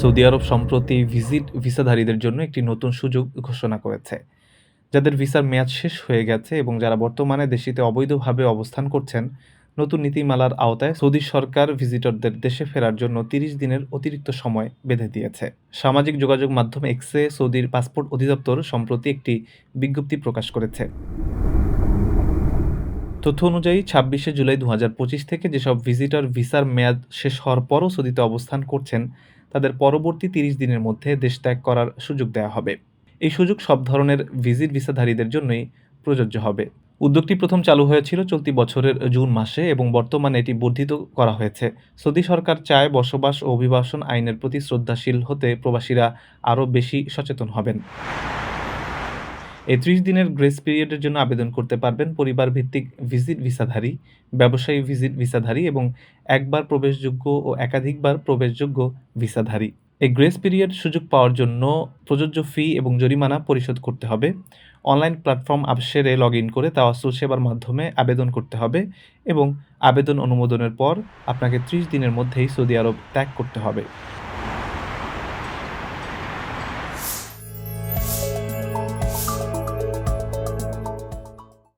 Saudi আরব সম্প্রতি visit, ভিসাধারীদের জন্য একটি নতুন সুযোগ ঘোষণা করেছে, যাদের ভিসার মেয়াদ শেষ হয়ে গেছে এবং যারা বর্তমানে দেশটিতে অবৈধভাবে অবস্থান করছেন, নতুন নীতিমালার আওতায় সৌদি সরকার ভিজিটরদের দেশে ফেরার জন্য তিরিশ দিনের অতিরিক্ত সময় বেঁধে দিয়েছে। সামাজিক যোগাযোগ মাধ্যম এক্সে সৌদির পাসপোর্ট অধিদপ্তর সম্প্রতি একটি বিজ্ঞপ্তি প্রকাশ করেছে। তথ্য অনুযায়ী ছাব্বিশে জুলাই দু হাজার পঁচিশ থেকে যেসব ভিজিটর ভিসার মেয়াদ শেষ হওয়ার পরও সৌদিতে অবস্থান করছেন তাদের পরবর্তী তিরিশ দিনের মধ্যে দেশ ত্যাগ করার সুযোগ দেওয়া হবে। এই সুযোগ সব ধরনের ভিজিট ভিসাধারীদের জন্যই প্রযোজ্য হবে। উদ্যোগটি প্রথম চালু হয়েছিল চলতি বছরের জুন মাসে এবং বর্তমানে এটি বর্ধিত করা হয়েছে। সৌদি সরকার চায় বসবাস ও অভিবাসন আইনের প্রতি শ্রদ্ধাশীল হতে প্রবাসীরা আরও বেশি সচেতন হবেন। এই ত্রিশ দিনের গ্রেস পিরিয়ডের জন্য আবেদন করতে পারবেন পরিবার ভিত্তিক ভিজিট ভিসাধারী ব্যবসায়ী ভিজিট ভিসাধারী এবং একবার প্রবেশযোগ্য ও একাধিকবার প্রবেশযোগ্য ভিসাধারী এই গ্রেস পিরিয়ড সুযোগ পাওয়ার জন্য প্রযোজ্য ফি এবং জরিমানা পরিশোধ করতে হবে। অনলাইন প্ল্যাটফর্ম আপসেরে লগ ইন করে তাওয়াসুল সেবার মাধ্যমে আবেদন করতে হবে এবং আবেদন অনুমোদনের পর আপনাকে ত্রিশ দিনের মধ্যেই সৌদি আরব ত্যাগ করতে হবে।